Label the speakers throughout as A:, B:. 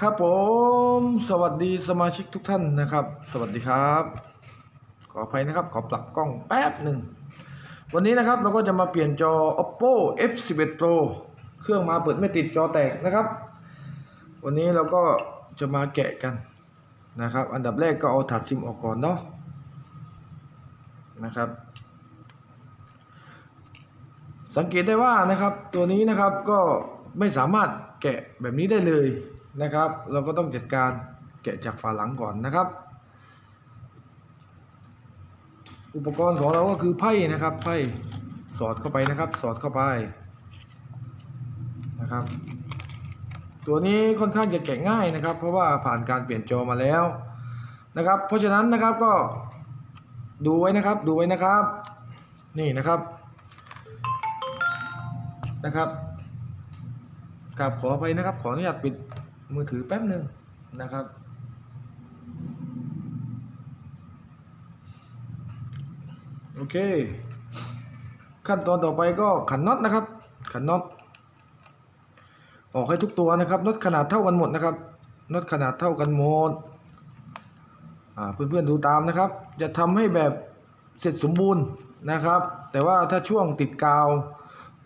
A: ครับผมสวัสดีสมาชิกทุกท่านนะครับ สวัสดีครับ ขออภัยนะครับ ขอปรับกล้องแป๊บหนึ่ง วันนี้นะครับเราก็จะมาเปลี่ยนจอ oppo f11 pro เครื่องมาเปิดไม่ติดจอแตกนะครับ วันนี้เราก็จะมาแกะกันนะครับ อันดับแรกก็เอาถาดซิมออกก่อนเนาะนะครับ สังเกตได้ว่านะครับ ตัวนี้นะครับก็ไม่สามารถแกะแบบนี้ได้เลย นะครับ เราก็ต้องจัดการแกะจากฝาหลังก่อนนะครับ อุปกรณ์ของเราก็คือไพ่นะครับไพ่สอดเข้าไปนะครับ สอดเข้าไปนะครับ ตัวนี้ค่อนข้างจะแกะง่ายนะครับ เพราะว่าผ่านการเปลี่ยนจอมาแล้วนะครับ เพราะฉะนั้นนะครับก็ดูไว้นะครับดูไว้นะครับ นี่นะครับนะครับกราบขอไปนะครับ ขออนุญาตปิด มือถือแป๊บหนึ่งนะครับ โอเค ขั้นตอนต่อไปก็ขันน็อตนะครับ ขันน็อตออกให้ทุกตัวนะครับน็อตขนาดเท่ากันหมดนะครับน็อตขนาดเท่ากันหมดเพื่อนๆดูตามนะครับ จะทำให้แบบเสร็จสมบูรณ์นะครับ แต่ว่าถ้าช่วงติดกาว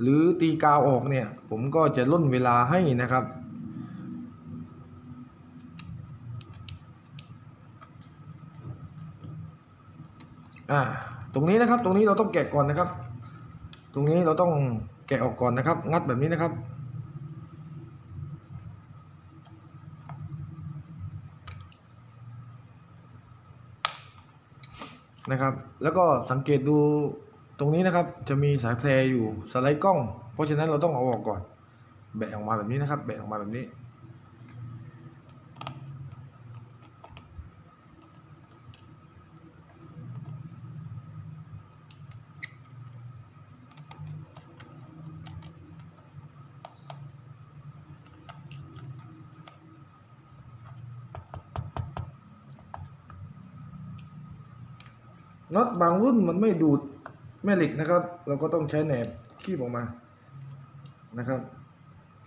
A: หรือตีกาวออกเนี่ย ผมก็จะล่นเวลาให้นะครับ อ่า ตรงนี้นะครับ ตรงนี้เราต้องแกะก่อนนะครับ ตรงนี้เราต้องแกะออกก่อนนะครับ งัดแบบนี้นะครับ นะครับ แล้วก็สังเกตดูตรงนี้นะครับ จะมีสายแพรอยู่สไลด์กล้อง เพราะฉะนั้นเราต้องเอาออกก่อน แบะออกมาแบบนี้นะครับ แบะออกมาแบบนี้ น็อตบางรุ่นมันไม่ดูดแม่เหล็กนะครับ เราก็ต้องใช้แหนบคีบออกมานะครับ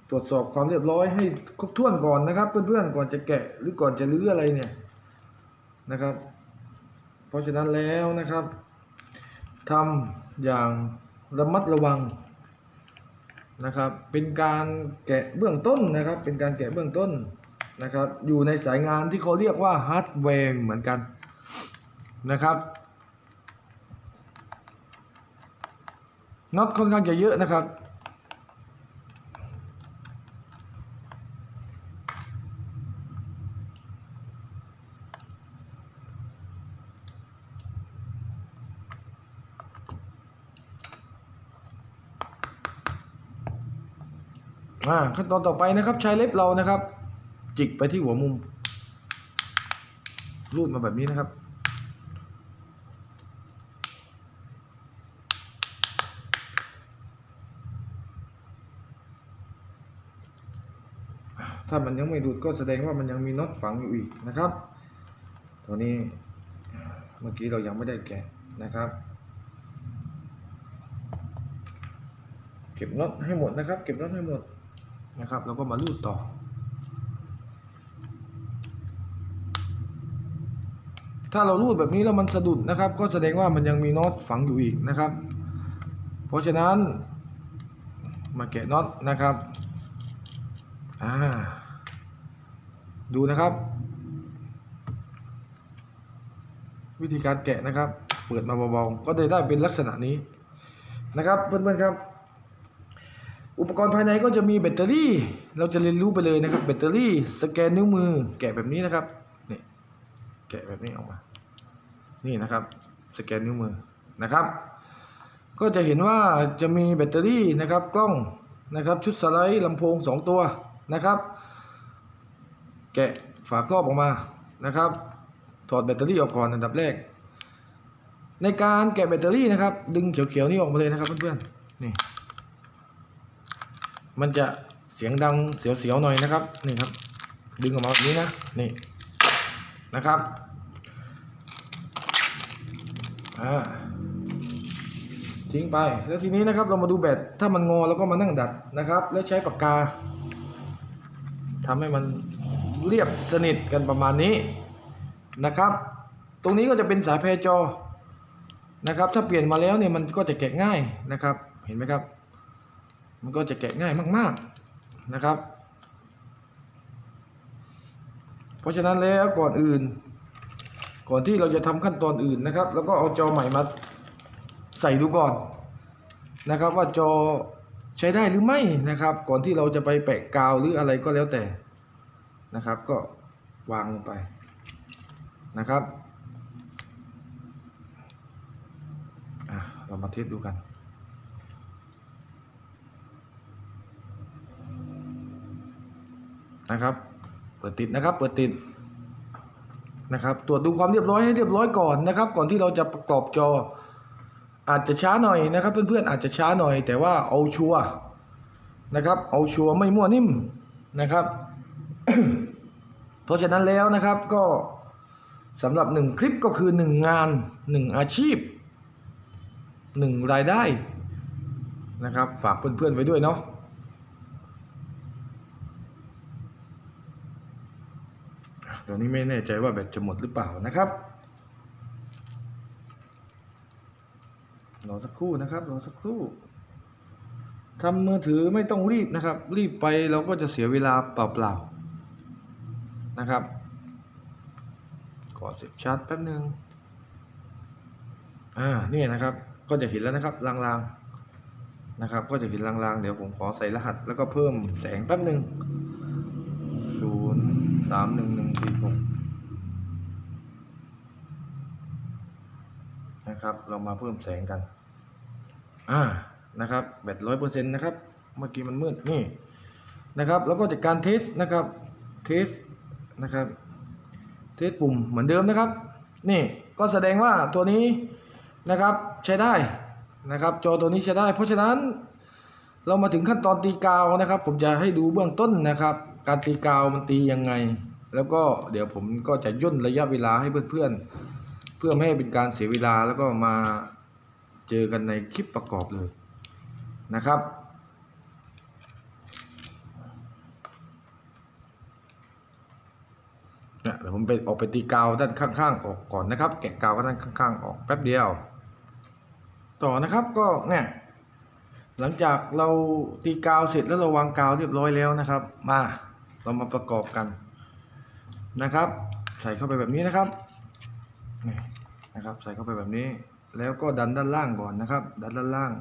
A: ตรวจสอบความเรียบร้อยให้ครบถ้วนก่อนนะครับ เพื่อนๆก่อนจะแกะหรือก่อนจะรื้ออะไรเนี่ยนะครับ เพราะฉะนั้นแล้วนะครับทำอย่างระมัดระวังนะครับ เป็นการแกะเบื้องต้นนะครับ เป็นการแกะเบื้องต้นนะครับ อยู่ในสายงานที่เขาเรียกว่าฮาร์ดแวร์เหมือนกันนะครับ น็อตค่อนข้างจะเยอะนะครับ ขั้นตอนต่อไปนะครับใช้เล็บเรานะครับ จิกไปที่หัวมุม รูดมาแบบนี้นะครับ ถ้ามันยังไม่ดูดก็แสดงว่ามันยังมีน็อตฝังอยู่อีกนะครับตัวนี้เมื่อกี้เรายังไม่ได้แกะนะครับ เก็บน็อตให้หมดนะครับ เก็บน็อตให้หมดนะครับแล้วก็มาลูดต่อถ้าเราลูดแบบนี้แล้วมันสะดุดนะครับ ก็แสดงว่ามันยังมีน็อตฝังอยู่อีกนะครับ เพราะฉะนั้นมาแกะน็อตนะครับอ่า ดูนะครับ วิธีการแกะนะครับ เปิดมาเบาๆก็ได้ได้เป็นลักษณะนี้นะครับเพื่อนๆครับ อุปกรณ์ภายในก็จะมีแบตเตอรี่ เราจะเรียนรู้ไปเลยนะครับ แบตเตอรี่สแกนนิ้วมือ แกะแบบนี้นะครับนี่แกะแบบนี้ออกมา นี่นะครับ สแกนนิ้วมือนะครับ ก็จะเห็นว่าจะมีแบตเตอรี่นะครับ กล้องนะครับ ชุดสไลด์ลำโพงสองตัวนะครับ แกะฝาครอบออกมานะครับ ถอดแบตเตอรี่ออกก่อนอันดับแรก ในการแกะแบตเตอรี่นะครับ ดึงเขียวๆนี่ออกมาเลยนะครับเพื่อนๆนี่ มันจะเสียงดังเสียวๆหน่อยนะครับนี่ครับ ดึงออกมาแบบนี้นะนี่นะครับอ่าทิ้งไปแล้วทีนี้นะครับเรามาดูแบตถ้ามันงอแล้วก็มานั่งดัดนะครับ แล้วใช้ปากกาทำให้มัน เรียบสนิทกันประมาณนี้นะครับ ตรงนี้ก็จะเป็นสายแพรจอนะครับ ถ้าเปลี่ยนมาแล้วเนี่ยมันก็จะแกะง่ายนะครับ เห็นไหมครับ มันก็จะแกะง่ายมากๆนะครับ เพราะฉะนั้นแล้วก่อนอื่น ก่อนที่เราจะทำขั้นตอนอื่นนะครับ แล้วก็เอาจอใหม่มาใส่ดูก่อนนะครับ ว่าจอใช้ได้หรือไม่นะครับ ก่อนที่เราจะไปแปะกาวหรืออะไรก็แล้วแต่ นะครับ ก็วางลงไปนะครับเรามาเทสดูกัน นะครับ เปิดติดนะครับ เปิดติดนะครับ ตรวจดูความเรียบร้อยให้เรียบร้อยก่อนนะครับ ก่อนที่เราจะประกอบจอ อาจจะช้าหน่อยนะครับ เพื่อนๆอาจจะช้าหน่อย แต่ว่าเอาชัวร์นะครับ เอาชัวร์ไม่มั่วนิ่มนะครับ เพราะฉะนั้นแล้วนะครับก็สำหรับหนึ่งคลิปก็คือหนึ่งงานหนึ่งอาชีพหนึ่งรายได้นะครับ ฝากเพื่อนๆไว้ด้วยเนาะเดี๋ยวนี้ไม่แน่ใจว่าแบตจะหมดหรือเปล่านะครับรอสักครู่นะครับรอสักครู่ทำมือถือไม่ต้องรีบนะครับ รีบไปเราก็จะเสียเวลาเปล่าๆ นะครับขอเสียบชาร์จแป๊บหนึ่งอ่านี่นะครับ ก็จะเห็นแล้วนะครับลางๆนะครับ ก็จะเห็นลางๆ เดี๋ยวผมขอใส่รหัส แล้วก็เพิ่มแสงแป๊บหนึ่งศูนย์สามหนึ่งหนึ่งสี่หกนะครับ เรามาเพิ่มแสงกัน อ่านะครับแบตร้อยเปอร์เซ็นต์นะครับ เมื่อกี้มันมืดนี่นะครับ แล้วก็จากการเทสนะครับ เทส นะครับ เทสปุ่มเหมือนเดิมนะครับ นี่ก็แสดงว่าตัวนี้นะครับใช้ได้นะครับ จอตัวนี้ใช้ได้ เพราะฉะนั้นเรามาถึงขั้นตอนตีกาวนะครับ ผมจะให้ดูเบื้องต้นนะครับ การตีกาวมันตียังไง แล้วก็เดี๋ยวผมก็จะย่นระยะเวลาให้เพื่อนๆ เพื่อไม่ให้เป็นการเสียเวลาแล้วก็มาเจอกันในคลิปประกอบเลยนะครับ เนี่ยเดี๋ยวผมไปออกไปตีกาวด้านข้างๆออกก่อนนะครับ แกะกาวด้านข้างๆออกแป๊บเดียว ต่อนะครับก็เนี่ยหลังจากเราตีกาวเสร็จแล้วเราวางกาวเรียบร้อยแล้วนะครับ มาเรามาประกอบกันนะครับ ใส่เข้าไปแบบนี้นะครับนี่นะครับ ใส่เข้าไปแบบนี้ แล้วก็ดันด้านล่างก่อนนะครับ ดันด้านล่าง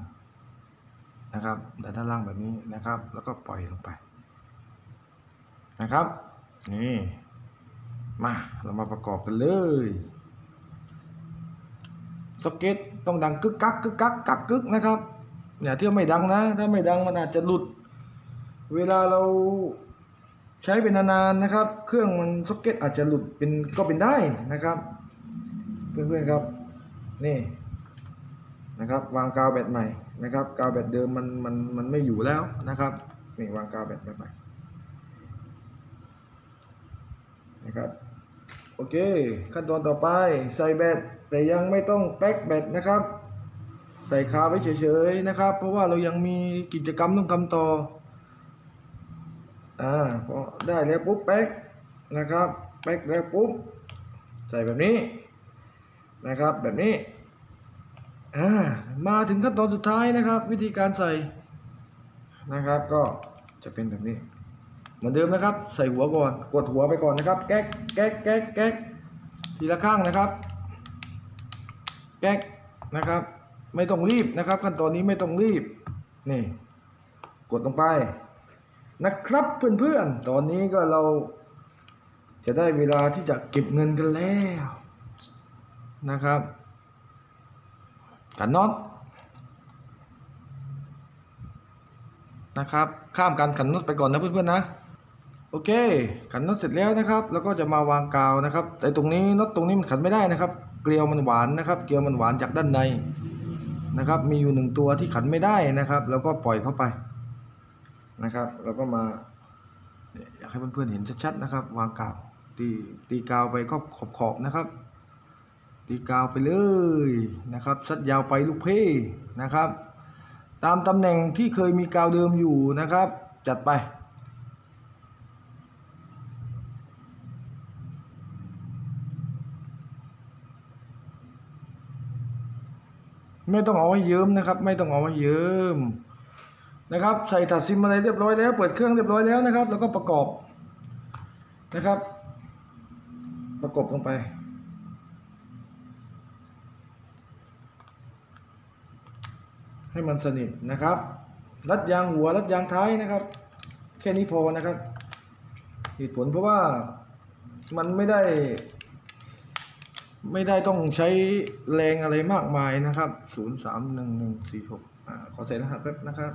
A: นะครับ ดันด้านล่างแบบนี้นะครับ แล้วก็ปล่อยลงไปนะครับ นี่ มาเรามาประกอบกันเลยสเก็ตต้องดังกึกกักกึกกักกักกึกนะครับอย่าเที่ยวไม่ดังนะ ถ้าไม่ดังมันอาจจะหลุด เวลาเราใช้เป็นนานๆนะครับ เครื่องมันซ็อกเก็ตอาจจะหลุดเป็นก็เป็นได้นะครับ เพื่อนๆครับนี่นะครับ วางกาวแบตใหม่นะครับกาวแบตเดิมมันมันมันไม่อยู่แล้วนะครับนี่วางกาวแบตใหม่นะครับ โอเค ขั้นตอนต่อไปใส่แบตแต่ยังไม่ต้องแป๊กแบตนะครับ ใส่คาไว้เฉยๆนะครับ เพราะว่าเรายังมีกิจกรรมต้องทำต่ออ่าพอได้แล้วปุ๊บแป๊กนะครับแป๊กแล้วปุ๊บใส่แบบนี้นะครับแบบนี้อ่ามาถึงขั้นตอนสุดท้ายนะครับ วิธีการใส่นะครับก็จะเป็นแบบนี้ เหมือนเดิมนะครับ ใส่หัวก่อนกดหัวไปก่อนนะครับ แก๊กแก๊กแก๊กแก๊กทีละข้างนะครับ แก๊กนะครับ ไม่ต้องรีบนะครับขั้นตอนนี้ไม่ต้องรีบนี่ กดลงไปนะครับเพื่อนๆ ตอนนี้ก็เราจะได้เวลาที่จะเก็บเงินกันแล้วนะครับกันน็อตนะครับ ข้ามการขันน็อตไปก่อนนะเพื่อนๆนะ โอเค ขันน็อตเสร็จแล้วนะครับ แล้วก็จะมาวางกาวนะครับ แต่ตรงนี้น็อตตรงนี้มันขันไม่ได้นะครับ เกลียวมันหวานนะครับ เกลียวมันหวานจากด้านในนะครับ มีอยู่หนึ่งตัวที่ขันไม่ได้นะครับ แล้วก็ปล่อยเข้าไปนะครับ แล้วก็มาอยากให้เพื่อนๆเห็นชัดๆนะครับ วางกาวตีตีกาวไปก็ขอบๆนะครับ ตีกาวไปเลยนะครับซัดยาวไปลูกเพ่นะครับ ตามตำแหน่งที่เคยมีกาวเดิมอยู่นะครับ จัดไป ไม่ต้องเอาให้เยิ้มนะครับ ไม่ต้องเอาให้เยิ้มนะครับ ใส่ถัดซิมอะไรเรียบร้อยแล้ว เปิดเครื่องเรียบร้อยแล้วนะครับ แล้วก็ประกอบนะครับ ประกบลงไป ให้มันสนิทนะครับ รัดยางหัวรัดยางท้ายนะครับ แค่นี้พอนะครับเหตุผลเพราะว่ามันไม่ได้ ไม่ได้ต้องใช้แรงอะไรมากมายนะครับศูนย์สามหนึ่งหนึ่งสี่หกอ่าขอใส่รหัสแป๊บนะครับ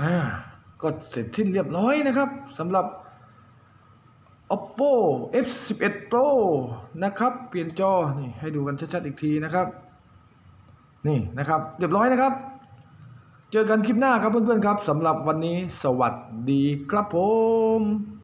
A: อ่าก็เสร็จสิ้นเรียบร้อยนะครับสำหรับ oppo f 1 1 pro นะครับ เปลี่ยนจอ นี่ ให้ดูกันชัดๆอีกทีนะครับ นี่นะครับ เรียบร้อยนะครับ เจอกันคลิปหน้าครับเพื่อนๆครับสำหรับวันนี้สวัสดีครับผม